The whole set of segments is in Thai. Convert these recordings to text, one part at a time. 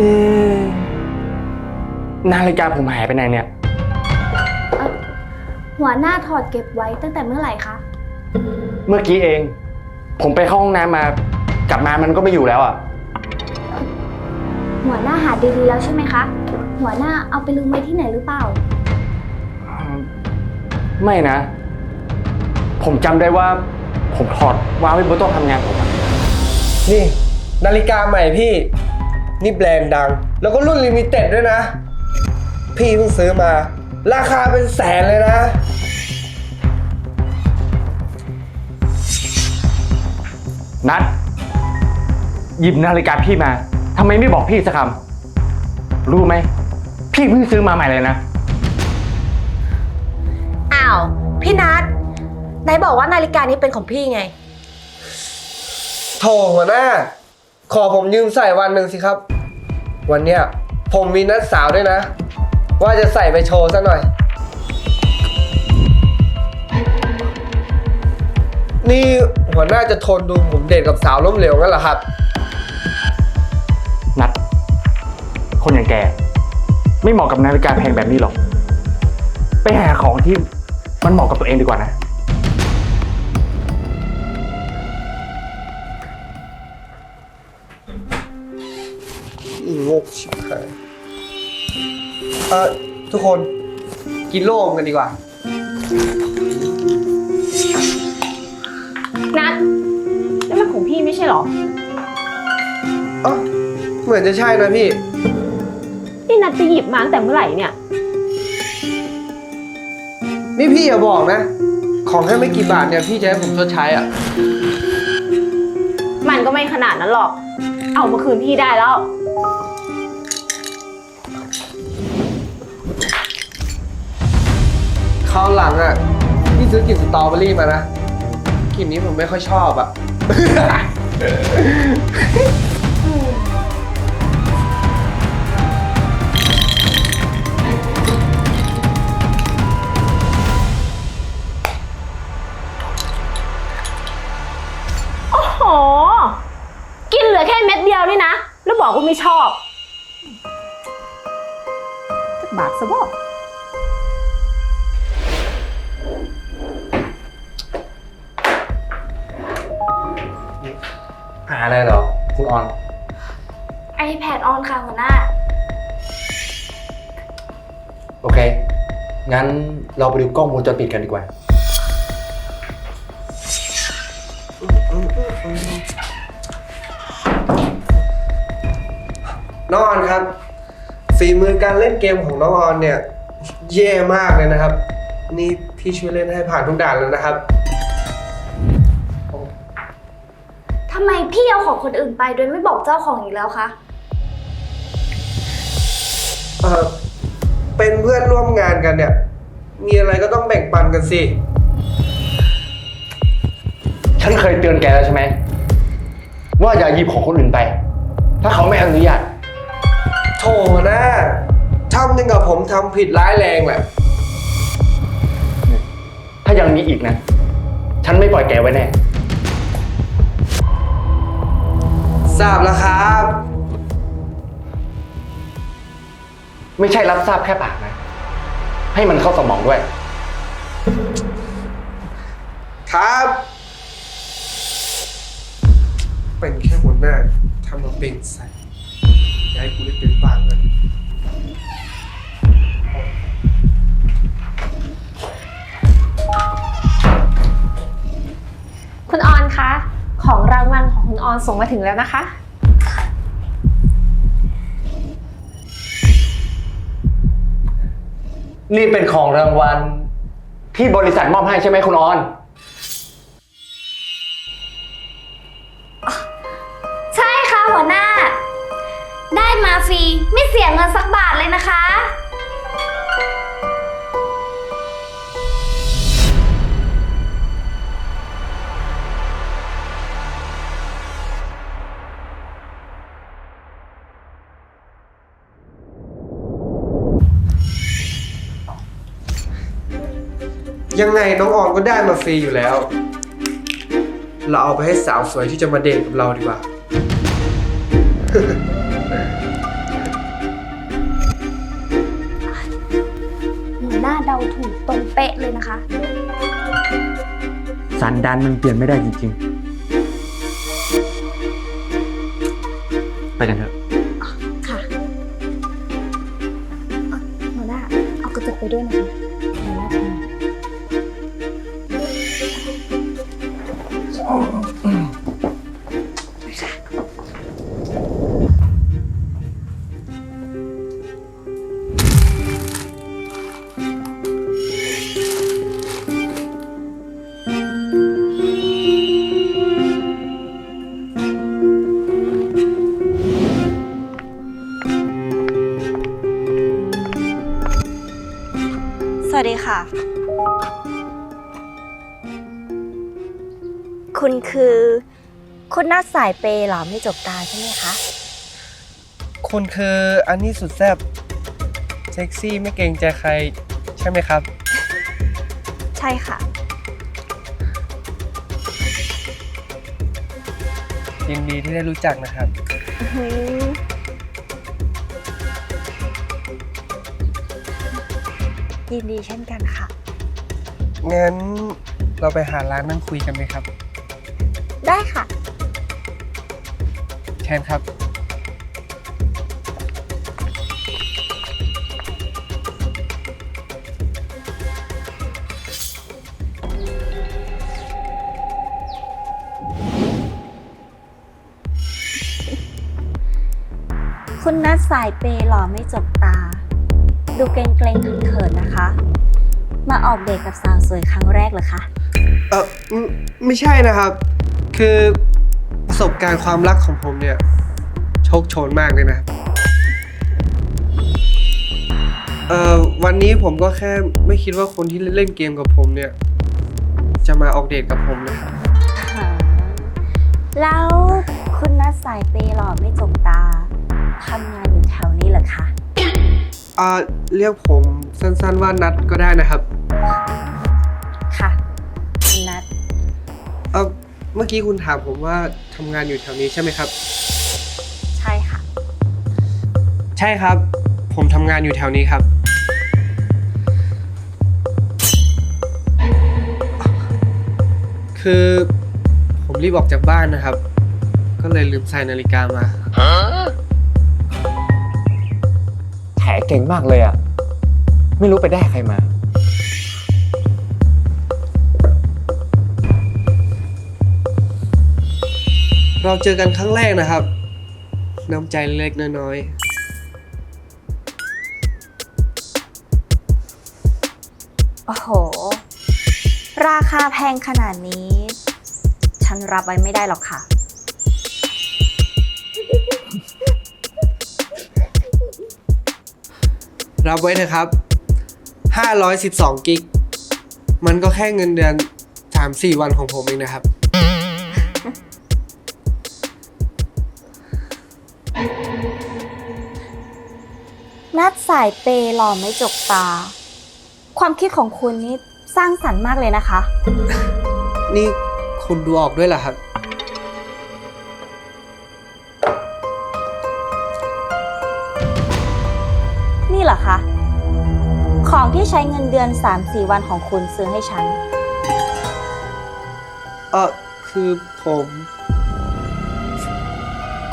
เอ๊ะนาฬิกาผมหายไปไหนเนี่ย หัวหน้าถอดเก็บไว้ตั้งแต่เมื่อไหร่คะ เมื่อกี้เอง ผมไปเข้าห้องน้ำมากลับมามันก็ไม่อยู่แล้วอะ หัวหน้าหาดีๆแล้วใช่ไหมคะ หัวหน้าเอาไปลืมไว้ที่ไหนหรือเปล่า ไม่นะ ผมจำได้ว่า ผมถอดวางไว้บนโต๊ะทำงานผมอะนี่ นาฬิกาใหม่พี่ นี่แบรนด์ดัง แล้วก็รุ่นลิมิเต็ดด้วยนะ พี่เพิ่งซื้อมา ราคาเป็นแสนเลยนะ นัดหยิบนาฬิกาพี่มาทำไมไม่บอกพี่สักคำรู้ไหม พี่เพิ่งซื้อมาใหม่เลยนะ อ้าว พี่นัทไหนบอกว่านาฬิกานี้เป็นของพี่ไง โถหัวหน้า ขอผมยืมใส่วันหนึ่งสิครับ วันเนี้ยผมมีนัดสาวด้วยนะ ว่าจะใส่ไปโชว์ซะหน่อย นี่หัวหน้าจะทนดูผมเดทกับสาวล้มเหลวงั้นเหรอครับ นัด คนอย่างแก ไม่เหมาะกับนาฬิกาแพงแบบนี้หรอก ไปหาของที่มันเหมาะกับตัวเองดีกว่านะ งกชิบหายเออทุกคนกินโล่งกันดีกว่า นัทนี่มันของพี่ไม่ใช่หรอ เอ๋อเหมือนจะใช่นะพี่ นี่นัทจะหยิบมาตั้งแต่เมื่อไหร่เนี่ย นี่พี่อย่าบอกนะ ของแค่ไม่กี่บาทเนี่ยพี่จะให้ผมชดใช้อะ มันก็ไม่ขนาดนั้นหรอก เอามาคืนพี่ได้แล้ว หลังอะพี่ซื้อกลิ่นสตรอเบอรี่มานะกลิ่นนี้ผมไม่ค่อยชอบอะ โอ้โห กินเหลือแค่เม็ดเดียวนี่นะ แล้วบอกว่าไม่ชอบจะบาปซะบ่ หาอะไรเหรอ คุณออน iPad on ค่ะหัวหน้า โอเค งั้นเราไปดูกล้องวงจรปิดกันดีกว่า น้องออนครับฝีมือการเล่นเกมของน้องออนเนี่ย แย่มากเลยนะครับ นี่พี่ช่วยเล่นให้ผ่านทุกด่านแล้วนะครับำไมพี่เอาของคนอื่นไปโดยไม่บอกเจ้าของอีกแล้วคะ เออเป็นเพื่อนร่วมงานกันเนี่ย มีอะไรก็ต้องแบ่งปันกันสิ ฉันเคยเตือนแกแล้วใช่ไหม ว่าอย่าหยิบของคนอื่นไป ถ้าเขาไม่อนุญาต โถนะทำยังกับผมทำผิดร้ายแรงแหละ ถ้ายังมีอีกนะ ฉันไม่ปล่อยแกไว้แน่ ทราบแล้วครับ ไม่ใช่รับทราบแค่ปากนะ ให้มันเข้าสมองด้วย ครับ เป็นแค่หัวหน้าทำมาเป็นใส่อย่าให้กูได้เป็นบางเลยคุณออนคะ ของรางวัลของคุณออนส่งมาถึงแล้วนะคะ นี่เป็นของรางวัลที่บริษัทมอบให้ใช่ไหมคุณออน ใช่ค่ะหัวหน้า ได้มาฟรีไม่เสียเงินสักบาทเลยนะคะ ยังไงน้องออนก็ได้มาฟรีอยู่แล้ว เราเอาไปให้สาวสวยที่จะมาเดทกับเราดีกว่าหน้าเดาถูกตรงเป๊ะเลยนะคะ สันดานมันเปลี่ยนไม่ได้จริงๆ ไปกันเถอะ ค่ะหน้าเอากระจกไปด้วยนะคะ นัดสายเปย์เหรอไม่จบตาใช่ไหมคะ คุณคืออันนี้สุดแซ่บเซ็กซี่ไม่เกรงใจใครใช่ไหมครับ ใช่ค่ะ ยินดีที่ได้รู้จักนะครับอื้อหือยินดีเช่นกันค่ะ งั้นเราไปหาร้านนั่งคุยกันไหมครับ ได้ค่ะ แคนครับ คุณนัดสายเปย์หล่อไม่จบตา ดูเกรงเกรงๆเขินๆนะคะ มาออกเดทกับสาวสวยครั้งแรกเหรอคะ เออไม่ไม่ใช่นะครับ คือประ สบการณ์ความรักของผมเนี่ยโชคโชนมากเลยนะครับเอ่อวันนี้ผมก็แค่ไม่คิดว่าคนที่เล่นเกมกับผมเนี่ย จะมาออกเดทกับผมนะครับอ่าแล้วคุณนัดสายเปย์หล่อไม่จบตาทำงานอยู่แถวนี้เหรอคะ อ่าเรียกผมสั้นๆว่านัดก็ได้นะครับ เมื่อกี้คุณถามผมว่าทำงานอยู่แถวนี้ใช่ไหมครับ ใช่ค่ะ ใช่ครับ ผมทำงานอยู่แถวนี้ครับ คือผมรีบออกจากบ้านนะครับ ก็เลยลืมใส่นาฬิกามา แถเก่งมากเลยอะไม่รู้ไปได้ใครมา เราเจอกันครั้งแรกนะครับ น้ำใจเล็กๆน้อยโอ้โห ราคาแพงขนาดนี้ ฉันรับไว้ไม่ได้หรอกค่ะๆรับไว้เถอะครับ 512 กิก มันก็แค่เงินเดือน 3-4 วันของผมเองนะครับ นัดสายเปย์หล่อไม่จกตา ความคิดของคุณนี่สร้างสรรค์มากเลยนะคะ นี่คุณดูออกด้วยเหรอครับ นี่เหรอคะ ของที่ใช้เงินเดือน 3-4 วันของคุณซื้อให้ฉัน เออคือผม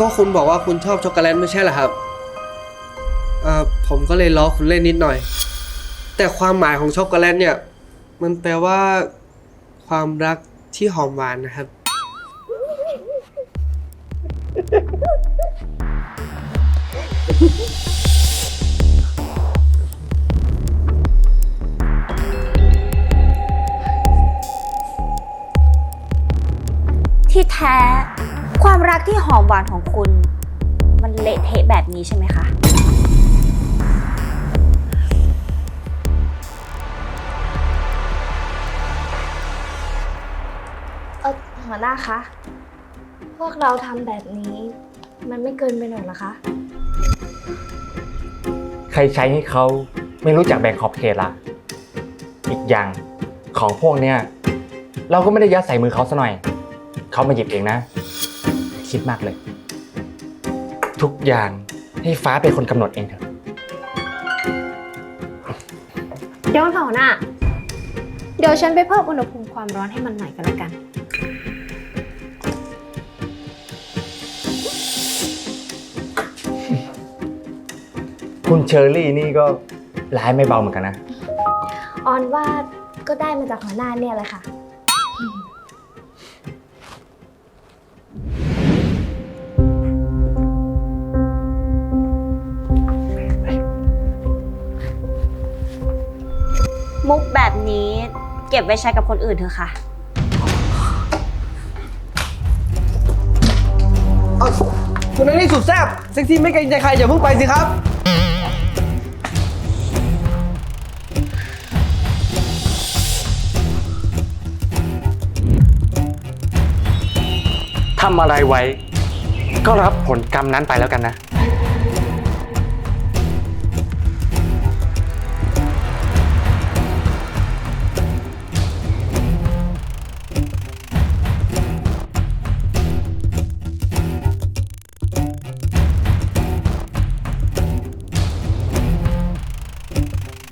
ก็คุณบอกว่าคุณชอบช็อกโกแลตไม่ใช่เหรอครับเออผมก็เลยล้อคุณเล่นนิดหน่อย แต่ความหมายของช็อกโกแลตเนี่ย มันแปลว่า ความรักที่หอมหวานนะครับ ที่หอมหวานของคุณ มันเละเทะแบบนี้ใช่ไหมคะ เออหัวหน้าคะ พวกเราทำแบบนี้ มันไม่เกินไปหน่อยเหรอคะ ใครใช้ให้เขาไม่รู้จักแบ่งขอบเขตละอีกอย่างของพวกเนี้ยเราก็ไม่ได้ยัดใส่มือเขาซะหน่อย เขามาหยิบเองนะ คิดมากเลย ทุกอย่างให้ฟ้าเป็นคนกำหนดเองเถอะดี๋ยวก่อนค่ะหัวหน้าเดี๋ยวฉันไปเพิ่มอุณหภูมิความร้อนให้มันหน่อยก็แล้วกัน คุณเชอรี่นี่ก็ร้ายไม่เบาเหมือนกันนะ ออนว่าก็ได้มาจากหัวหน้าเนี่ยแหละค่ะ มุกแบบนี้เก็บไว้ใช้กับคนอื่นเถอะค่ะ เอาคุณนั่นนี่สุดแซ่บเซ็กซี่ไม่เกรงใจใครอย่าเพิ่งไปสิครับ ทำอะไรไว้ ก็รับผลกรรมนั้นไปแล้วกันนะ